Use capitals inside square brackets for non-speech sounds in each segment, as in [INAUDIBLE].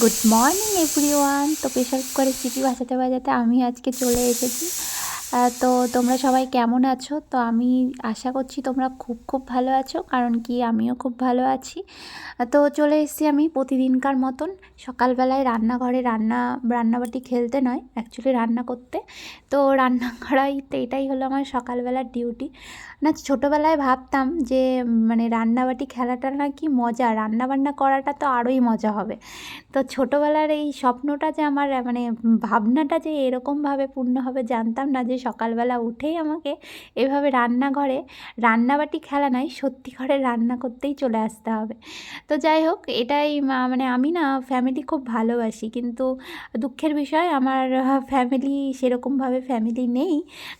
Good morning everyone তো pressure কুকারে সিটি বাজাতে বাজাতে আমি আজকে চলে এসেছি। তো তোমরা সবাই কেমন আছো? তো আমি আশা করছি তোমরা খুব খুব ভালো আছো, কারণ কি আমিও খুব ভালো আছি। তো চলে এসেছি আমি প্রতিদিনকার মতন। সকালবেলায় রান্নাঘরে রান্না, রান্নাবাটি খেলতে নয় অ্যাকচুয়ালি রান্না করতে। তো রান্না করাই তো এটাই হলো আমার সকালবেলার ডিউটি না, ছোটোবেলায় ভাবতাম যে মানে রান্নাবাটি খেলাটা না কি মজা, রান্নাবান্না করাটা তো আরোই মজা হবে। তো ছোটোবেলার এই স্বপ্নটা যে আমার মানে ভাবনাটা যে এরকমভাবে পূর্ণ হবে জানতাম না যে সকালবেলা উঠেই আমাকে এভাবে রান্নাঘরে, রান্নাবাটি খেলা নয়, সত্যি ঘরে রান্না করতেই চলে আসতে হবে। তো যাই হোক, এটাই মানে আমি না ফ্যামিলি খুব ভালোবাসি, কিন্তু দুঃখের বিষয় আমার ফ্যামিলি সেরকমভাবে ফ্যামিলি নেই।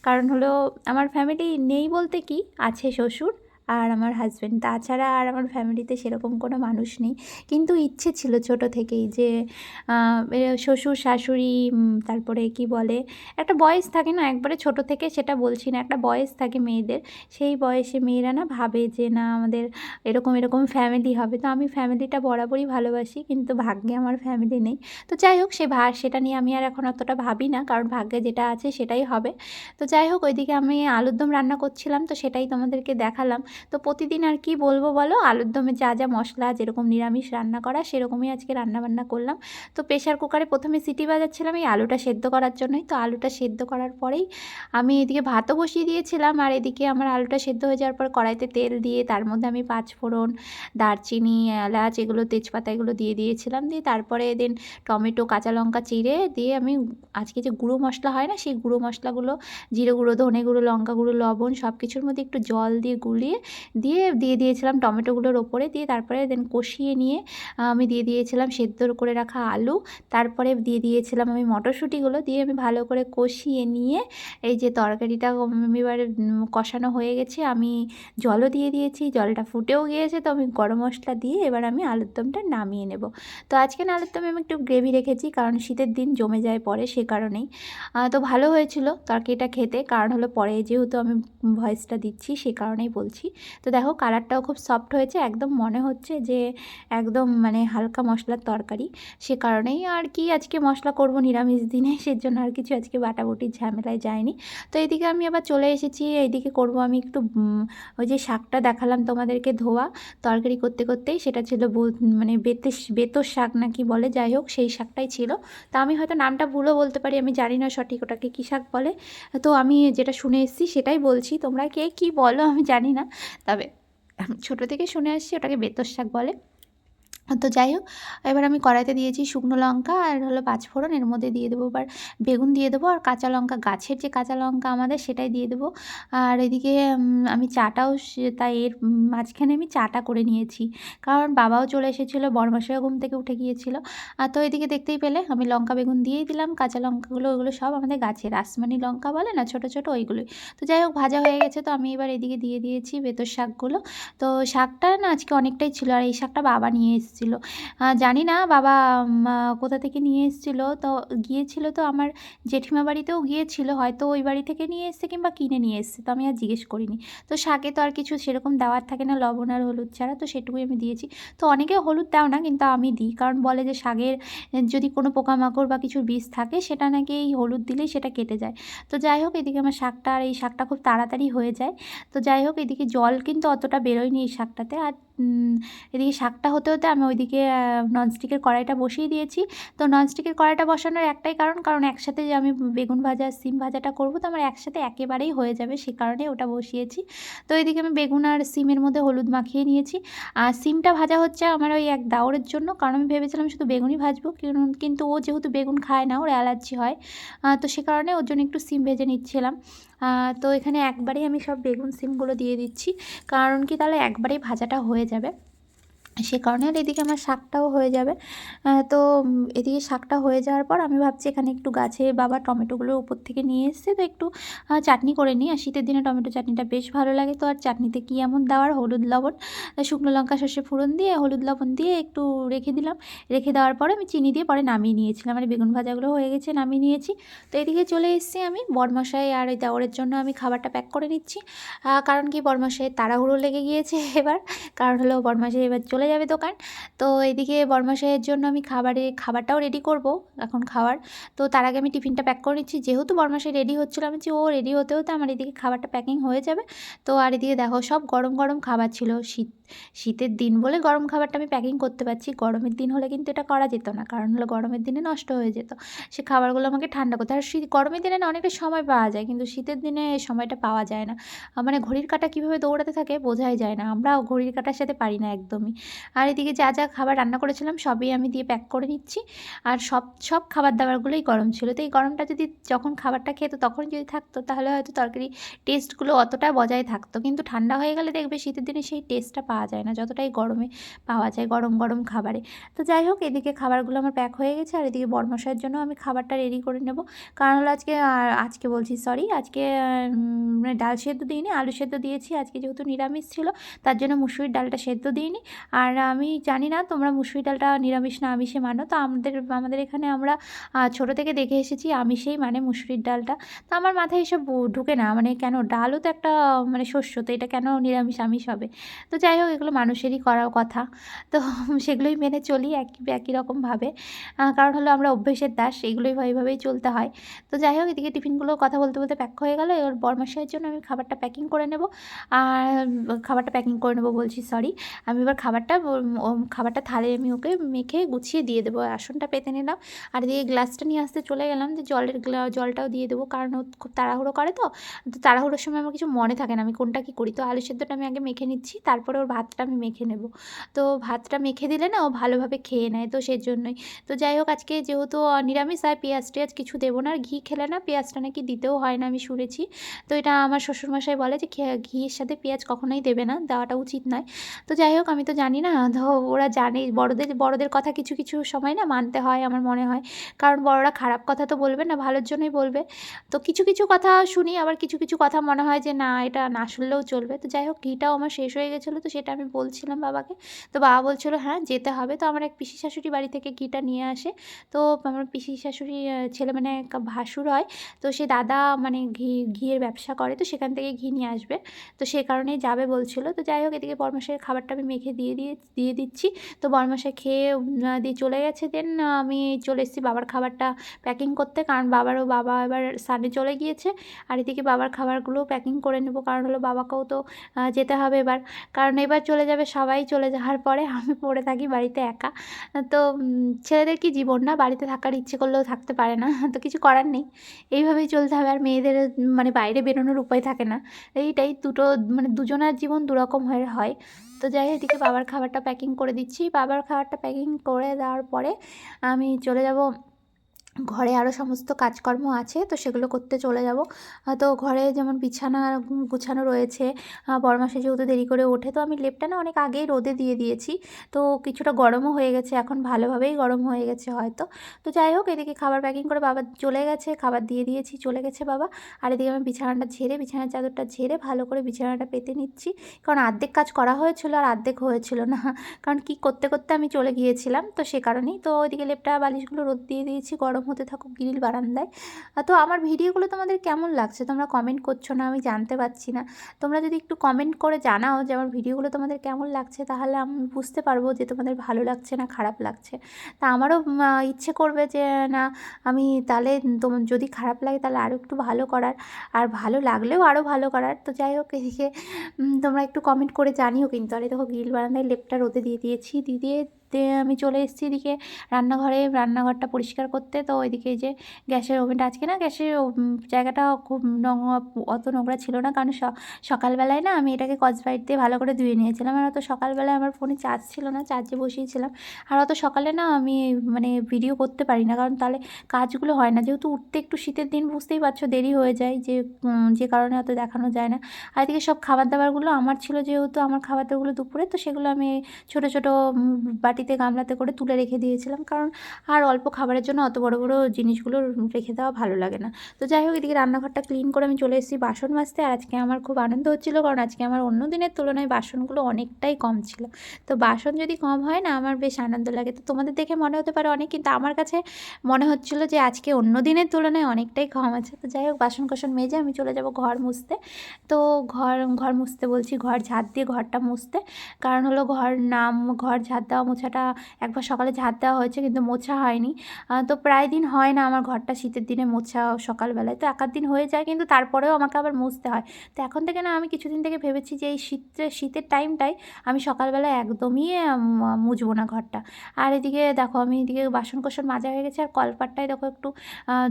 কারণ হলো, আমার ফ্যামিলি নেই বলতে কি? আছে শ্বশুর। আর আমার হাজব্যান্ড তাছাড়া আর আমার ফ্যামিলিতে সেরকম কোনো মানুষ নেই। কিন্তু ইচ্ছে ছিল ছোট থেকেই যে শ্বশুর, শাশুড়ি তারপরে কি বলে, একটা বয়স থাকে না, একবারে ছোট থেকে সেটা বলছি না, একটা বয়স থাকে মেয়েদের। সেই বয়সে মেয়েরা না ভাবে যে, না, আমাদের এরকম এরকম ফ্যামিলি হবে। তো আমি ফ্যামিলিটা বরাবরই ভালোবাসি, কিন্তু ভাগ্যে আমার ফ্যামিলি নেই। তো যাই হোক, সে ভা সেটা নিয়ে আমি আর এখন অতটা ভাবি না, কারণ ভাগ্যে যেটা আছে সেটাই হবে। তো যাই হোক, ওইদিকে আমি আলুর দম রান্না করছিলাম, তো সেটাই তোমাদেরকে দেখালাম। তো প্রতিদিন আর কি বলব বলো? আলুর দমে যা যা মশলা, যেরকম নিরামিষ রান্না করা, সেরকমই আজকে রান্না বান্না করলাম। তো প্রেশার কুকারে প্রথমে সিটি বাজাচ্ছিলাম এই আলুটা সেদ্ধ করার জন্যই। তো আলুটা সেদ্ধ করার পরেই আমি এদিকে ভাতও বসিয়ে দিয়েছিলাম আর এদিকে আমার আলুটা সেদ্ধ হয়ে যাওয়ার পর কড়াইতে তেল দিয়ে তার মধ্যে আমি পাঁচ ফোড়ন দারচিনি, এলাচ এগুলো, তেজপাতা এগুলো দিয়ে দিয়েছিলাম। দিয়ে তারপরে দেন টমেটো, কাঁচা লঙ্কা চিড়ে দিয়ে আমি আজকে যে গুঁড়ো মশলা হয় না, সেই গুঁড়ো মশলাগুলো, জিরে গুঁড়ো, ধনে গুঁড়ো, লঙ্কা গুঁড়ো, লবণ সব কিছুর মধ্যে একটু জল দিয়ে গুলিয়ে দিয়ে দিয়ে দিয়েছিলাম টমেটোগুলোর ওপরে, দিয়ে তারপরে দেন কষিয়ে নিয়ে আমি দিয়ে দিয়েছিলাম সেদ্ধ করে রাখা আলু। তারপরে দিয়ে দিয়েছিলাম আমি মটরশুঁটিগুলো, দিয়ে আমি ভালো করে কষিয়ে নিয়ে, এই যে তরকারিটা এবার কষানো হয়ে গেছে, আমি জলও দিয়ে দিয়েছি, জলটা ফুটেও গিয়েছে, তো আমি গরম মশলা দিয়ে এবার আমি আলুর দমটা নামিয়ে নেব। তো আজকে আলুর দমে আমি একটু গ্রেভি রেখেছি, কারণ শীতের দিন জমে যায় পরে সে কারণেই। তো ভালো হয়েছিল তরকারিটা খেতে, কারণ হলো পরে যেহেতু আমি ভয়েসটা দিচ্ছি, সে কারণেই বলছি। তো দেখো কালারটাও খুব সফট হয়েছে, একদম মনে হচ্ছে যে একদম মানে হালকা মশলার তরকারি। সে কারণেই আর কি আজকে মশলা করব নিরামিষ দিনে, [LAUGHS] সেজন্য আর কিছু আজকে বাটাবুটির ঝামেলায় যায়নি তো এদিকে আমি আবার চলে এসেছি, এইদিকে করব আমি একটু ওই যে শাকটা দেখালাম তোমাদেরকে ধোয়া তরকারি করতে করতেই, সেটা ছিল মানে বেতে বেতর শাক নাকি বলে, যাই হোক সেই শাকটাই ছিল। তা আমি হয়তো নামটা ভুলও বলতে পারি, আমি জানি না সঠিক ওটাকে কী শাক বলে। তো আমি যেটা শুনে এসেছি সেটাই বলছি, তোমরা কে কী বলো আমি জানি না। তবে ছোটো থেকে শুনে আসছি ওটাকে বেতর শাক বলে। তো যাই হোক, এবার আমি কড়াইতে দিয়েছি শুকনো লঙ্কা আর হলো পাঁচফোড়ন এর মধ্যে দিয়ে দেবো এবার বেগুন দিয়ে দেবো আর কাঁচা লঙ্কা, গাছের যে কাঁচা লঙ্কা আমাদের সেটাই দিয়ে দেবো। আর এদিকে আমি চাটাও তাই এর মাঝখানে আমি চাটা করে নিয়েছি। কারণ বাবাও চলে এসেছিল বড়মাসাও ঘুম থেকে উঠে গিয়েছিল। আর তো এদিকে দেখতেই পেলে, আমি লঙ্কা বেগুন দিয়েই দিলাম, কাঁচা লঙ্কাগুলো, ওগুলো সব আমাদের গাছের আসমানি লঙ্কা বলে না, ছোটো ছোটো ওইগুলোই। তো যাই হোক, ভাজা হয়ে গেছে, তো আমি এবার এদিকে দিয়ে দিয়েছি বেতর শাকগুলো। তো শাকটা না আজকে অনেকটাই ছিল, আর এই শাকটা বাবা নিয়ে এসেছিল। জানি না বাবা কোথা থেকে নিয়ে এসেছিল। তো গিয়েছিল তো আমার জেঠিমা বাড়িতেও গিয়েছিল। হয়তো ওই বাড়ি থেকে নিয়ে এসছে কিংবা কিনে নিয়ে এসছে, তো আমি আর জিজ্ঞেস করিনি। তো শাকে তো আর কিছু সেরকম দেওয়ার থাকে না, লবণ আর হলুদ ছাড়া, তো সেটুকুই আমি দিয়েছি। তো অনেকে হলুদ দাও না, কিন্তু আমি দিই। কারণ বলে যে শাকের যদি কোনো পোকামাকড় বা কিছু বিষ থাকে, সেটা নাকি এই হলুদ দিলেই সেটা কেটে যায়। তো যাই হোক, এদিকে আমার শাকটা আর এই শাকটা খুব তাড়াতাড়ি হয়ে যায়। তো যাই হোক, এদিকে জল কিন্তু অতটা বেরোয়নি এই শাকটাতে। আর এদিকে শাকটা হতে হতে আমি ওইদিকে ননস্টিকের কড়াইটা বসিয়ে দিয়েছি। তো ননস্টিকের কড়াইটা বসানোর একটাই কারণ কারণ একসাথে যে আমি বেগুন ভাজা, সিম ভাজাটা করব, তো আমার একসাথে একেবারেই হয়ে যাবে সে কারণে ওটা বসিয়েছি। তো এদিকে আমি বেগুন আর সিমের মধ্যে হলুদ মাখিয়ে নিয়েছি। আর সিমটা ভাজা হচ্ছে আমার ওই এক দাওরের জন্য, কারণ আমি ভেবেছিলাম শুধু বেগুনই ভাজবো, কিন- কিন্তু ও যেহেতু বেগুন খায় না, ওর অ্যালার্জি হয়। তো সে কারণে ওর জন্য একটু সিম ভেজে নিচ্ছিলাম। তো এখানে একবারেই আমি সব বেগুন সিমগুলো দিয়ে দিচ্ছি। কারণ কি তাহলে একবারেই ভাজাটা হয়ে যাবে। সে কারণে আর এদিকে আমার শাকটাও হয়ে যাবে। তো এদিকে শাকটা হয়ে যাওয়ার পর আমি ভাবছি এখানে একটু গাছে বাবা টমেটোগুলো উপর থেকে নিয়ে এসছে। তো একটু চাটনি করে নিই। আর শীতের দিনে টমেটো চাটনিটা বেশ ভালো লাগে। তো আর চাটনিতে কী এমন দেওয়ার হলুদ লবণ শুকনো লঙ্কা, সর্ষে ফোড়ন দিয়ে হলুদ লবণ দিয়ে একটু রেখে দিলাম। রেখে দেওয়ার পরে আমি চিনি দিয়ে পরে নামিয়ে নিয়েছিলাম। মানে বেগুন ভাজাগুলো হয়ে গেছে, নামিয়ে নিয়েছি। তো এদিকে চলে এসেছি আমি বরমশাই আর ওই দেওরের জন্য আমি খাবারটা প্যাক করে নিচ্ছি। কারণ কি বরমশাই তাড়াহুড়ো লেগে গিয়েছে এবার। কারণ হলো বরমাসে এবার চলে চলে যাবে দোকান। তো এদিকে বরমাসাইয়ের জন্য আমি খাবারে, খাবারটাও রেডি করব এখন খাওয়ার। তো তার আগে আমি টিফিনটা প্যাক করে নিচ্ছি। যেহেতু বরমাসাই রেডি হচ্ছিল, আমি ও রেডি হতে হতে আমার এদিকে খাবারটা প্যাকিং হয়ে যাবে। তো আর এদিকে দেখো, সব গরম গরম খাবার ছিল। শীত, শীতের দিন বলে গরম খাবারটা আমি প্যাকিং করতে পারছি। গরমের দিন হলে কিন্তু এটা করা যেত না, কারণ হলো গরমের দিনে নষ্ট হয়ে যেত। সে খাবারগুলো আমাকে ঠান্ডা করতে আর শীত, গরমের দিনে না অনেকটা সময় পাওয়া যায়, কিন্তু শীতের দিনে সময়টা পাওয়া যায় না। মানে ঘড়ির কাটা কীভাবে দৌড়াতে থাকে বোঝাই যায় না। আমরাও ঘড়ির কাটার সাথে পারি না একদমই। আর এদিকে যা যা খাবার রান্না করেছিলাম সবই আমি দিয়ে প্যাক করে নিচ্ছি। আর সব সব খাবার দাবারগুলোই গরম ছিল। তো এই গরমটা যদি যখন খাবারটা খেত তখন যদি থাকতো, তাহলে হয়তো তরকারি টেস্টগুলো অতটা বজায় থাকতো। কিন্তু ঠান্ডা হয়ে গেলে দেখবে শীতের দিনে সেই টেস্টটা পাওয়া যায় না, যতটাই গরমে পাওয়া যায় গরম গরম খাবারে। তো যাই হোক, এদিকে খাবারগুলো আমার প্যাক হয়ে গেছে আর এদিকে বরমশাইয়ের জন্য আমি খাবারটা রেডি করে নেব। কারণ হলো আজকে আজকে বলছি সরি আজকে মানে ডাল সেদ্ধ দিইনি, আলু সেদ্ধ দিয়েছি। আজকে যেহেতু নিরামিষ ছিল, তার জন্য মুসুরির ডালটা সেদ্ধ দিইনি। আর আমি জানি না, তোমরা মুসুরি ডালটা নিরামিষ না আমিষে মানো। তো আমাদের আমাদের এখানে আমরা ছোটো থেকে দেখে এসেছি আমিষেই মানে মুসুরির ডালটা। তো আমার মাথায় এসব ঢুকে না মানে কেন? ডালও তো একটা মানে শস্য, তো এটা কেন নিরামিষ আমিষ হবে? তো যাই হোক, এগুলো মানুষেরই করার কথা। তো [LAUGHS] সেগুলোই মেনে চলি একই একই রকমভাবে কারণ হলো আমরা অভ্যেসের দাস এইগুলোই এইভাবেই চলতে হয়। তো যাই হোক, এদিকে টিফিনগুলো কথা বলতে বলতে প্যাক হয়ে গেল। এবার বরমাসাইয়ের জন্য আমি খাবারটা প্যাকিং করে নেব। আর খাবারটা প্যাকিং করে নেব বলছি সরি আমি এবার খাবারটা ও খাবারটা থালে আমি ওকে মেখে গুছিয়ে দিয়ে দেবো। আসনটা পেতে নিলাম। আর দিয়ে গ্লাসটা নিয়ে আসতে চলে গেলাম যে জলের জলটাও দিয়ে দেবো। কারণ ও খুব তাড়াহুড়ো করে তো। তো তাড়াহুড়োর সময় আমার কিছু মনে থাকে না। আমি কোনটা কী করি? তো আলু সেদ্ধটা আমি আগে মেখে নিচ্ছি। তারপরে ওর ভাতটা আমি মেখে নেব। তো ভাতটা মেখে দিলে না ও ভালোভাবে খেয়ে নেয় তো সেই জন্যই তো যাই হোক, আজকে যেহেতু নিরামিষ আর পেঁয়াজ টেয়াজ কিছু দেবো না। আর ঘি খেলে না পেঁয়াজটা নাকি দিতেও হয় না আমি শুনেছি। তো এটা আমার শ্বশুরমশাই বলে যে ঘিয়ের সাথে পেঁয়াজ কখনোই দেবে না। দেওয়াটা উচিত নয়। তো যাই হোক, আমি তো জানি না তো ওরা জানে, বড়দের বড়দের কথা কিছু কিছু সময় না মানতে হয় আমার মনে হয়। কারণ বড়রা খারাপ কথা তো বলবে না, ভালোর জন্যই বলবে। তো কিছু কিছু কথা শুনি, আবার কিছু কিছু কথা মনে হয় যে, না, এটা না শুনলেও চলবে। তো যাই হোক, ঘিটাও আমার শেষ হয়ে গেছিল, তো সেটা আমি বলছিলাম বাবাকে। তো বাবা বলছিল হ্যাঁ যেতে হবে। তো আমার এক পিসি শাশুড়ি বাড়ি থেকে ঘিটা নিয়ে আসে। তো আমার পিসি শাশুড়ি ছেলে মানে ভাসুর হয়। তো সে দাদা মানে ঘি, ঘিয়ের ব্যবসা করে, তো সেখান থেকে ঘি নিয়ে আসবে। তো সে কারণেই যাবে বলছিল। তো যাই হোক, এদিকে বরমাসের খাবারটা আমি মেখে দিয়ে দিয়ে দিয়ে দিচ্ছি। তো বরমাসে খেয়ে দিয়ে চলে গেছে। দেন আমি চলে এসেছি বাবার খাবারটা প্যাকিং করতে। কারণ বাবারও বাবা এবার সানে চলে গিয়েছে। আর এদিকে বাবার খাবারগুলো প্যাকিং করে নেব। কারণ হলো বাবাকেও তো যেতে হবে এবার। কারণ এবার চলে যাবে, সবাই চলে যাওয়ার পরে আমি পড়ে থাকি বাড়িতে একা। তো ছেলেদের কি জীবন না? বাড়িতে থাকার ইচ্ছে করলেও থাকতে পারে না। [LAUGHS] তো কিছু করার নেই। এইভাবেই চলতে হবে। আর মেয়েদের মানে বাইরে বেরোনোর উপায় থাকে না। এইটাই দুটো মানে দুজনের জীবন দুরকম হয়ে, হয়। তো যাই এদিকে বাবার খাবারটা প্যাকিং করে দিচ্ছি। বাবার খাবারটা প্যাকিং করে দেওয়ার পরে আমি চলে যাব ঘরে আরও সমস্ত কাজকর্ম আছে তো সেগুলো করতে চলে যাব। তো ঘরে যেমন বিছানা গুছানো রয়েছে আহ, বড়মাসে যেহেতু দেরি করে ওঠে তো আমি লেপটা না অনেক আগেই রোদে দিয়ে দিয়েছি। তো কিছুটা গরমও হয়ে গেছে এখন ভালোভাবেই গরম হয়ে গেছে হয়তো। তো যাই হোক এদিকে খাবার প্যাকিং করে বাবা চলে গেছে খাবার দিয়ে দিয়েছি চলে গেছে বাবা। আর এদিকে আমি বিছানাটা ঝেড়ে বিছানার চাদরটা ঝেড়ে ভালো করে বিছানাটা পেতে নিচ্ছি। কারণ অর্ধেক কাজ করা হয়েছিল আর অর্ধেক হয়েছিল না কারণ কি করতে করতে আমি চলে গিয়েছিলাম তো সে কারণেই তো ওইদিকে লেপটা বালিশগুলো রোদ দিয়ে দিয়েছি গরম হতে থাকুক গ্রিল বারান্দায়। তো আমার ভিডিওগুলো তোমাদের কেমন লাগছে? তোমরা কমেন্ট করছ না, আমি জানতে পারছি না। তোমরা যদি একটু কমেন্ট করে জানাও যে আমার ভিডিওগুলো তোমাদের কেমন লাগছে, তাহলে আমি বুঝতে পারব যে তোমাদের ভালো লাগছে না খারাপ লাগছে। তা আমারও ইচ্ছে করবে যে না, আমি তাহলে তোমার যদি খারাপ লাগে তাহলে আরও একটু ভালো করার। আর ভালো লাগলেও আরও ভালো করার। তো যাই হোক, এদিকে তোমরা একটু কমেন্ট করে জানিও কিন্তু। আর দেখো, গ্রিল বারান্দায় লেপটা রোদে দিয়ে দিয়েছি। দিয়ে দিয়ে আমি চলে এসেছি এদিকে রান্নাঘরে। রান্নাঘরটা পরিষ্কার করতে। তো ওইদিকে যে গ্যাসের ওভেনটা আজকে না গ্যাসের জায়গাটা খুব নোংরা অত নোংরা ছিল না। কারণ সকালবেলায় না আমি এটাকে কসবাইট দিয়ে ভালো করে ধুয়ে নিয়েছিলাম। আর অত সকালবেলায় আমার ফোনে চার্জ ছিল না চার্জে বসিয়েছিলাম। আর অত সকালে না আমি মানে ভিডিও করতে পারি না। কারণ তাহলে কাজগুলো হয় না। যেহেতু উঠতে একটু শীতের দিন বুঝতেই পারছ দেরি হয়ে যায় যে যে কারণে অত দেখানো যায় না। আর এদিকে সব খাবার দাবারগুলো আমার ছিল যেহেতু আমার খাবার দাবারগুলো দুপুরে। তো সেগুলো আমি ছোটো ছোটো উম, বাটিতে গামলাতে করে তুলে রেখে দিয়েছিলাম। কারণ আর অল্প খাবারের জন্য অত বড় বড় জিনিসগুলো রেখে দেওয়া ভালো লাগে না। তো যাই হোক, এদিকে রান্নাঘরটা ক্লিন করে আমি চলে এসেছি বাসন মাজতে। আর আজকে আমার খুব আনন্দ হচ্ছিল, কারণ আজকে আমার অন্য দিনের তুলনায় বাসনগুলো অনেকটাই কম ছিল। তো বাসন যদি কম হয় না, আমার বেশ আনন্দ লাগে। তো তোমাদের দেখে মনে হতে পারে অনেক, কিন্তু আমার কাছে মনে হচ্ছিল যে আজকে অন্য দিনের তুলনায় অনেকটাই কম আছে। তো যাই হোক, বাসন কোসন মেজে আমি চলে যাব ঘর মুছতে। তো ঘর ঘর মুছতে বলছি ঘর ঝাড় দিয়ে ঘরটা মুছতে। কারণ হলো ঘর নাম, ঘর ঝাড় দেওয়া মোছাটা একবার সকালে ঝাড় দেওয়া হয়েছে কিন্তু মোছা হয়নি। তো প্রায় দিন হয় না আমার ঘরটা শীতের দিনে মোছা সকালবেলায়। তো এক আধ দিন হয়ে যায় কিন্তু তারপরেও আমাকে আবার মুছতে হয়। তো এখন থেকে না আমি কিছুদিন থেকে ভেবেছি যে এই শীতের শীতের টাইমটায় আমি সকালবেলা একদমই মুছবো না ঘরটা। আর এদিকে দেখো আমি এদিকে বাসন কোসন মাজা হয়ে গেছে আর কলপাটটায় দেখো একটু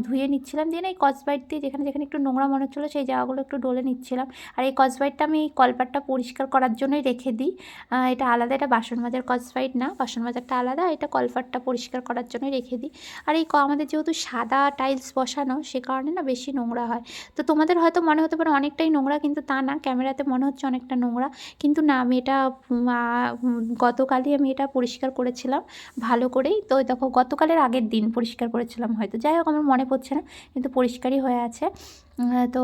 ধুয়ে নিচ্ছিলাম। দিয়ে না এই কসবাইট দিয়ে যেখানে যেখানে একটু নোংরা মনে হচ্ছিল সেই জায়গাগুলো একটু ডলে নিচ্ছিলাম। আর এই কসবাইটটা আমি এই কলপাটটা পরিষ্কার করার জন্যই রেখে দিই। এটা আলাদা, এটা বাসন মাজার কসবাইট না বাসন মাজারটা আলাদা, এটা কলফারটা পরিষ্কার করার জন্যই রেখে দিই। আর এই আমাদের যেহেতু সাদা টাইলস বসানো, সে কারণে না বেশি নোংরা হয়। তো তোমাদের হয়তো মনে হতে পারে অনেকটাই নোংরা, কিন্তু তা না, ক্যামেরাতে মনে হচ্ছে অনেকটা নোংরা। কিন্তু না, আমি এটা গতকালই আমি এটা পরিষ্কার করেছিলাম ভালো করেই। তো দেখো, গতকালের আগের দিন পরিষ্কার করেছিলাম হয়তো। যাই হোক, আমার মনে পড়ছে না, কিন্তু পরিষ্কারই হয়ে আছে। তো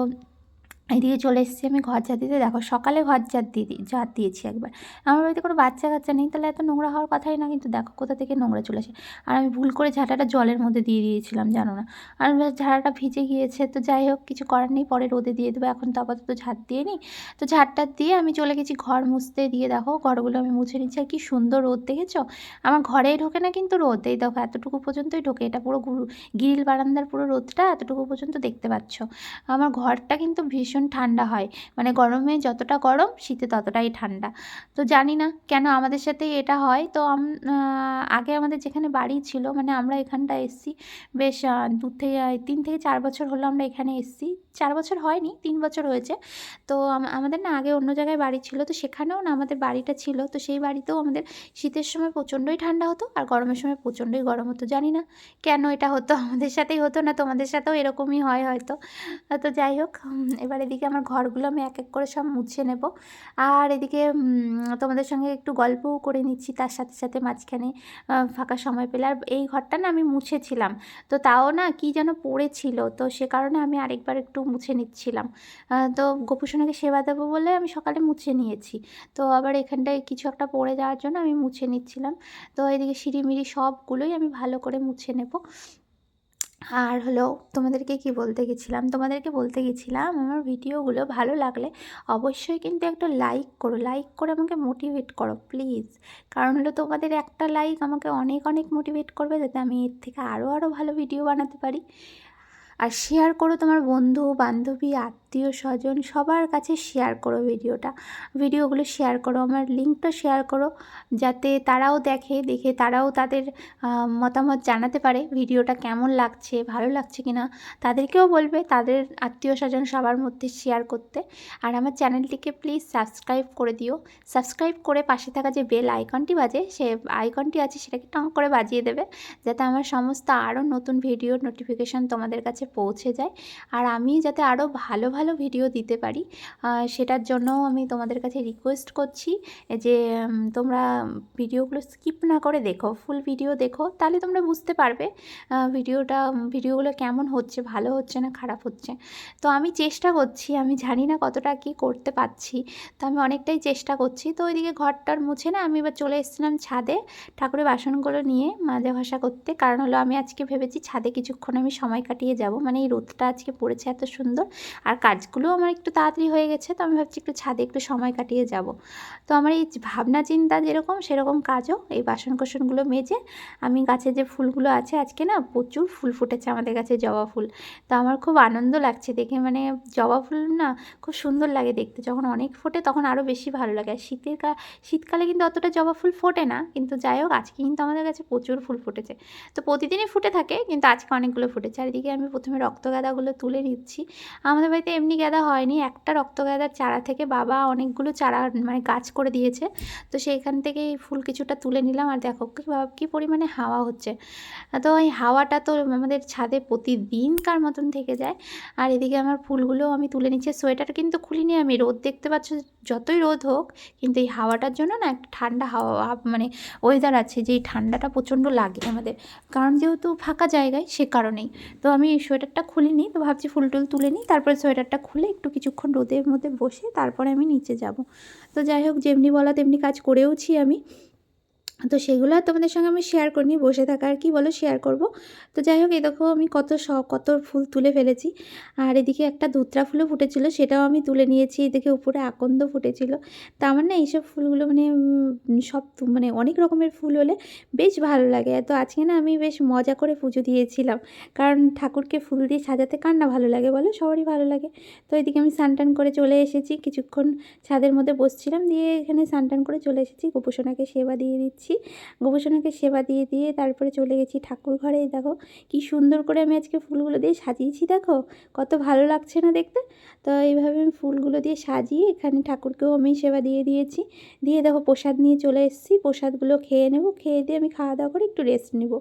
এদিকে চলে এসেছি আমি ঘর ঝাড় দিতে। দেখো, সকালে ঘর ঝাড় দিয়ে দিই ঝাড় দিয়েছি একবার। আমার বাড়িতে কোনো বাচ্চা কাচ্চা নেই, তাহলে এত নোংরা হওয়ার কথাই না, কিন্তু দেখো কোথা থেকে নোংরা চলে আসে। আর আমি ভুল করে ঝাঁটাটা জলের মধ্যে দিয়ে দিয়েছিলাম, জানো না? আর ঝাড়াটা ভিজে গিয়েছে, তো যাই হোক, কিছু করার নেই, পরে রোদে দিয়ে দেবো। এখন তো আপাতত ঝাড় দিয়ে নিই। তো ঝাড়টা দিয়ে আমি চলে গেছি ঘর মুছতে। দিয়ে দেখো, ঘরগুলো আমি মুছে নিচ্ছি। আর কি সুন্দর রোদ, দেখেছ? আমার ঘরেই ঢোকে না কিন্তু রোদ। এই দেখো, এতটুকু পর্যন্তই ঢোকে। এটা পুরো গ্রিল বারান্দার পুরো রোদটা এতটুকু পর্যন্ত দেখতে পাচ্ছ। আমার ঘরটা কিন্তু ভীষণ ঠান্ডা হয়। মানে গরমে যতটা গরম, শীতে ততটাই ঠান্ডা। তো জানি না কেন আমাদের সাথে এটা হয়। তো আগে আমাদের যেখানে বাড়ি ছিল মানে আমরা এখানটা এসছি। বেশ দু থেকে, তিন থেকে চার বছর হলো আমরা এখানে এসছি। চার বছর হয়নি, তিন বছর হয়েছে। তো আমাদের না আগে অন্য জায়গায় বাড়ি ছিল, তো সেখানেও না আমাদের বাড়িটা ছিল। তো সেই বাড়িতেও আমাদের শীতের সময় প্রচণ্ডই ঠান্ডা হতো আর গরমের সময় প্রচণ্ডই গরম হতো, জানি না কেন এটা হতো, আমাদের সাথেই হতো না, তোমাদের সাথেও এরকমই হয় হয়তো। তো যাই হোক এবার এদিকে আমার ঘরগুলো আমি এক এক করে সব মুছে নেব। আর এদিকে তোমাদের সঙ্গে একটু গল্পও করে নিচ্ছি, তার সাথে সাথে মাঝখানে ফাঁকা সময় পেলে। আর এই ঘরটা না আমি মুছেছিলাম। তো তাও না কি যেন পড়েছিল, তো সে কারণে আমি আরেকবার একটু মুছে নিচ্ছিলাম। তো গোপুসোনাকে সেবা দেবো বলে আমি সকালে মুছে নিয়েছি। তো আবার এখানটায় কিছু একটা পড়ে যাওয়ার জন্য আমি মুছে নিচ্ছিলাম। তো এদিকে সিঁড়িমিড়ি সবগুলোই আমি ভালো করে মুছে নেব। আর হলো তোমাদেরকে কি বলতে গেছিলাম? তোমাদেরকে বলতে গেছিলাম আমার ভিডিওগুলো ভালো লাগলে অবশ্যই কিন্তু একটা লাইক করো। লাইক করে আমাকে মোটিভেট করো প্লিজ কারণ হলো তোমাদের একটা লাইক আমাকে অনেক অনেক মোটিভেট করবে যাতে আমি এর থেকে আরও আরও ভালো ভিডিও বানাতে পারি। আর শেয়ার করো তোমার বন্ধু বান্ধবী আত্মীয়। স্বজন সবার কাছে শেয়ার করো ভিডিওটা। ভিডিওগুলো শেয়ার করো, আমার লিঙ্কটা শেয়ার করো, যাতে তারাও দেখে দেখে তারাও তাদের মতামত জানাতে পারে ভিডিওটা কেমন লাগছে, ভালো লাগছে কি না তাদেরকেও বলবে, তাদের আত্মীয় স্বজন সবার মধ্যে শেয়ার করতে। আর আমার চ্যানেলটিকে প্লিজ সাবস্ক্রাইব করে দিও। সাবস্ক্রাইব করে পাশে থাকা যে বেল আইকনটি বাজে, সে আইকনটি আছে, সেটাকে টং করে বাজিয়ে দেবে, যাতে আমার সমস্ত আরও নতুন ভিডিওর নোটিফিকেশান তোমাদের কাছে পৌঁছে যায়। আর আমি যাতে আরও ভালো ভালো ভিডিও দিতে পারি। সেটার জন্যও আমি তোমাদের কাছে রিকোয়েস্ট করছি যে তোমরা ভিডিওগুলো স্কিপ না করে দেখো ফুল ভিডিও দেখো, তাহলে তোমরা বুঝতে পারবে ভিডিওটা ভিডিওগুলো কেমন হচ্ছে, ভালো হচ্ছে না খারাপ হচ্ছে। তো আমি চেষ্টা করছি, আমি জানি না কতটা কি করতে পারছি, তো আমি অনেকটাই চেষ্টা করছি। তো ওইদিকে ঘরটার মুছে না, আমি এবার চলে এসেছিলাম ছাদে, ঠাকুরের বাসনগুলো নিয়ে মাজা ভাষা করতে। কারণ হলো আমি আজকে ভেবেছি ছাদে কিছুক্ষণ আমি সময় কাটিয়ে যাব মানে এই রোদটা আজকে পড়েছে এত সুন্দর, আর কাজগুলোও আমার একটু তাড়াতাড়ি হয়ে গেছে, তো আমি ভাবছি একটু ছাদে একটু সময় কাটিয়ে যাব। তো আমার এই ভাবনা চিন্তা যেরকম সেরকম কাজও এই বাসন কোসনগুলো মেজে আমি গাছে যে ফুলগুলো আছে আজকে না প্রচুর ফুল ফুটেছে আমাদের গাছে জবা ফুল। তো আমার খুব আনন্দ লাগছে দেখে মানে জবা ফুল না খুব সুন্দর লাগে দেখতে। যখন অনেক ফোটে তখন আরও বেশি ভালো লাগে। আর শীতের শীতকালে কিন্তু অতটা জবা ফুল ফোটে না, কিন্তু যাই হোক আজকে কিন্তু আমাদের কাছে প্রচুর ফুল ফুটেছে। তো প্রতিদিনই ফুটে থাকে, কিন্তু আজকে অনেকগুলো ফুটেছে। আর এদিকে আমি প্রথমে রক্তগাঁদাগুলো তুলে নিচ্ছি। আমাদের বাড়িতে এমনি গাঁদা হয়নি। একটা রক্ত গাঁদার চারা থেকে বাবা অনেকগুলো চারা মানে গাছ করে দিয়েছে। তো সেইখান থেকে ফুল কিছুটা তুলে নিলাম। আর দেখো কী কী পরিমাণে হাওয়া হচ্ছে। তো এই হাওয়াটা তো আমাদের ছাদে প্রতিদিনকার মতন থেকে যায়। আর এদিকে আমার ফুলগুলো আমি তুলে নিচ্ছি। সোয়েটার কিন্তু খুলিনি আমি। রোদ দেখতে পাচ্ছ, যতই রোদ হোক, কিন্তু এই হাওয়াটার জন্য না একটা ঠান্ডা হাওয়া মানে ওয়েদার আছে যে এই ঠান্ডাটা প্রচণ্ড লাগে আমাদের। কারণ যেহেতু ফাঁকা জায়গায়, সে কারণেই। তো আমি সোয়েটারটা খুলিনি। তো ভাবছি ফুল টুল তুলে নিই। তারপরে সোয়েটারটা খুলে একটু কিছুক্ষণ রোদের মধ্যে বসে তারপরে আমি নিচে যাব। তো যাই হোক, যেমনি বলা তেমনি কাজ করেওছি আমি। তো সেগুলো আর তোমাদের সঙ্গে আমি শেয়ার করিনি বসে থাকা আর কি বলো শেয়ার করব। তো যাই হোক দেখো আমি কত স কত ফুল তুলে ফেলেছি। আর এদিকে একটা ধুত্রা ফুলও ফুটেছিল, সেটাও আমি তুলে নিয়েছি। এদিকে উপরে আকন্দ ফুটেছিল। তা আমার না এইসব ফুলগুলো মানে সব মানে অনেক রকমের ফুল হলে বেশ ভালো লাগে। তো আজকে না আমি বেশ মজা করে পুজো দিয়েছিলাম। কারণ ঠাকুরকে ফুল দিয়ে সাজাতে কার না ভালো লাগে বলো? সবারই ভালো লাগে। তো এদিকে আমি স্নান করে চলে এসেছি। কিছুক্ষণ ছাদের মধ্যে বসছিলাম, দিয়ে এখানে স্নান করে চলে এসেছি। গোপোষণাকে সেবা দিয়ে দিচ্ছি। গোপোষণাকে সেবা দিয়ে দিয়ে তারপরে চলে গেছি ঠাকুর ঘরে দেখো কি সুন্দর করে আমি আজকে ফুলগুলো দিয়ে সাজিয়েছি, দেখো। কত ভালো লাগছে না দেখতে? তো এইভাবে আমি ফুলগুলো দিয়ে সাজিয়ে এখানে ঠাকুরকেও আমি সেবা দিয়ে দিয়েছি। দিয়ে দেখো প্রসাদ নিয়ে চলে এসেছি। প্রসাদগুলো খেয়ে নেব। খেয়ে দিয়ে আমি খাওয়া দাওয়া করে একটু রেস্ট নেব।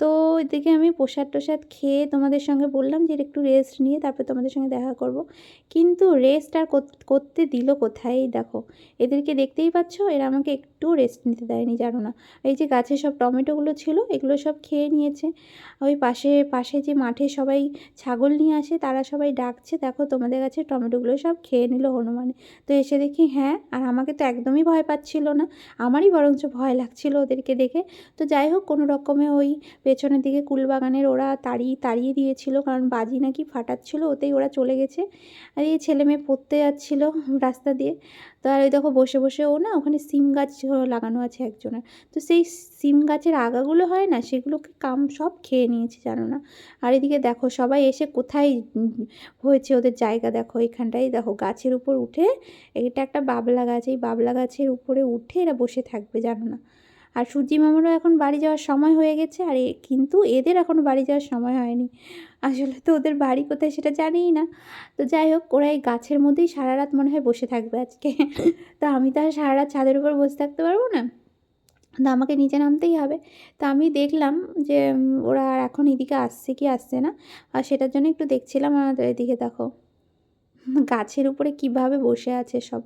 তো এদিকে আমি প্রসাদ টোসাদ খেয়ে তোমাদের সঙ্গে বললাম যে একটু রেস্ট নিয়ে তারপর তোমাদের সঙ্গে দেখা করব। কিন্তু রেস্ট আর করতে দিল কোথায়? দেখো, এদেরকে দেখতেই পাচ্ছ, এরা আমাকে একটু রেস্ট নিতে দেয়নি, জানো না। এই যে গাছে সব টমেটোগুলো ছিল, এগুলো সব খেয়ে নিয়েছে। ওই পাশে পাশে যে মাঠে সবাই ছাগল নিয়ে আসে, তারা সবাই ডাকছে, দেখো তোমাদের কাছে টমেটোগুলো সব খেয়ে নিল হনুমানে। তো এসে দেখি হ্যাঁ আর আমাকে তো একদমই ভয় পাচ্ছিল না, আমারই বরঞ্চ ভয় লাগছিল ওদেরকে দেখে। তো যাই হোক, কোনো রকমে ওই পেছনের দিকে কুলবাগানের ওরা তাড়িয়ে তাড়িয়ে দিয়েছিল, কারণ বাজি নাকি ফাটাচ্ছিল, ওতেই ওরা চলে গেছে। আর এই ছেলে মেয়ে পড়তে যাচ্ছিল রাস্তা দিয়ে। তো আর ওই দেখো বসে বসে ও না ওখানে সিম গাছ লাগানো আছে একজনের। তো সেই সিম গাছের আগাগুলো হয় না, সেগুলোকে কাম, সব খেয়ে নিয়েছে, জানো না? আর এদিকে দেখো সবাই এসে কোথায় হয়েছে ওদের জায়গা দেখো এখানটাই দেখো গাছের উপর উঠে, এটা একটা বাবলা গাছ, এই বাবলা গাছের উপরে উঠে এরা বসে থাকবে, জানো না? আর সূর্যি মামারও এখন বাড়ি যাওয়ার সময় হয়ে গেছে আর এ কিন্তু এদের এখনও বাড়ি যাওয়ার সময় হয়নি। আসলে তো ওদের বাড়ি কোথায় সেটা জানিই না। তো যাই হোক ওরা এই গাছের মধ্যেই সারা রাত মনে হয় বসে থাকবে আজকে। [LAUGHS] তো আমি তো আর সারা রাত ছাদের উপর বসে থাকতে পারব না। তো আমাকে নিচে নামতেই হবে। তো আমি দেখলাম যে ওরা আর এখন এদিকে আসছে কি আসছে না। আর সেটার জন্য একটু দেখছিলাম আমাদের এদিকে দেখো। গাছের উপরে কীভাবে বসে আছে সব।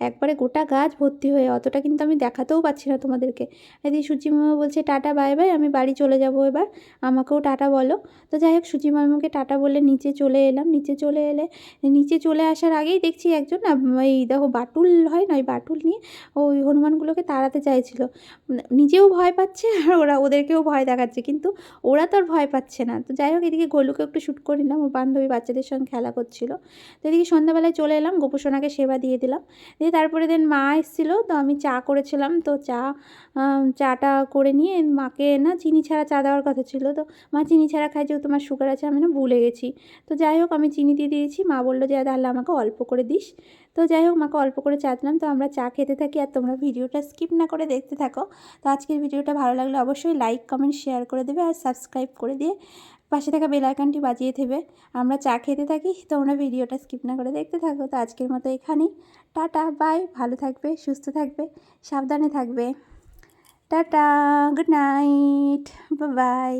একবারে গোটা গাছ ভর্তি হয়ে, অতটা কিন্তু আমি দেখাতেও পাচ্ছি না তোমাদেরকে। এদিকে সুচি মামা বলছে, টাটা, বাই বাই, আমি বাড়ি চলে যাব এবার। আমাকেও টাটা বলো। তো যাই হোক, সুচি মামাকে টাটা বলে নিচে চলে এলাম। নিচে চলে এলে, নিচে চলে আসার আগেই দেখছি একজন না এই দেখো বাটুল হয় না, ওই বাটুল নিয়ে, ওই হনুমানগুলোকে তাড়াতে চাইছিল। নিজেও ভয় পাচ্ছে আর ওরা, ওদেরকেও ভয় দেখাচ্ছে, কিন্তু ওরা তো আর ভয় পাচ্ছে না। তো যাই হোক, এদিকে গোলুকে একটু শ্যুট করে নিলাম। ওর বান্ধবী বাচ্চাদের সঙ্গে খেলা করছিল। তো এদিকে সন্ধ্যাবেলায় চলে এলাম গোপোষণাকে সেবা দিয়ে দিলাম। দিয়ে তারপরে দেন মা এসেছিল, তো আমি চা করেছিলাম। তো চা চাটা করে নিয়ে মাকে না চিনি ছাড়া চা দেওয়ার কথা ছিল। তো মা চিনি ছাড়া খাই যেহেতু তোমার সুগার আছে, আমি না ভুলে গেছি। তো যাই হোক, আমি চিনি দিয়ে দিয়েছি। মা বলল যে তাহলে আমাকে অল্প করে দিস। তো যাই হোক, মাকে অল্প করে চা দিলাম। তো আমরা চা খেতে থাকি আর তোমরা ভিডিওটা স্কিপ না করে দেখতে থাকো। তো আজকের ভিডিওটা ভালো লাগলে অবশ্যই লাইক কমেন্ট শেয়ার করে দেবে আর সাবস্ক্রাইব করে দিয়ে পাশে থাকা বেল আইকনটি বাজিয়ে দেবে আমরা চা খেতে থাকি, তোমরা ভিডিওটা স্কিপ না করে দেখতে থাকো। তো আজকের মতো এখানেই। টাটা বাই ভালো থাকবে, সুস্থ থাকবে, সাবধানে থাকবে। Tata good night bye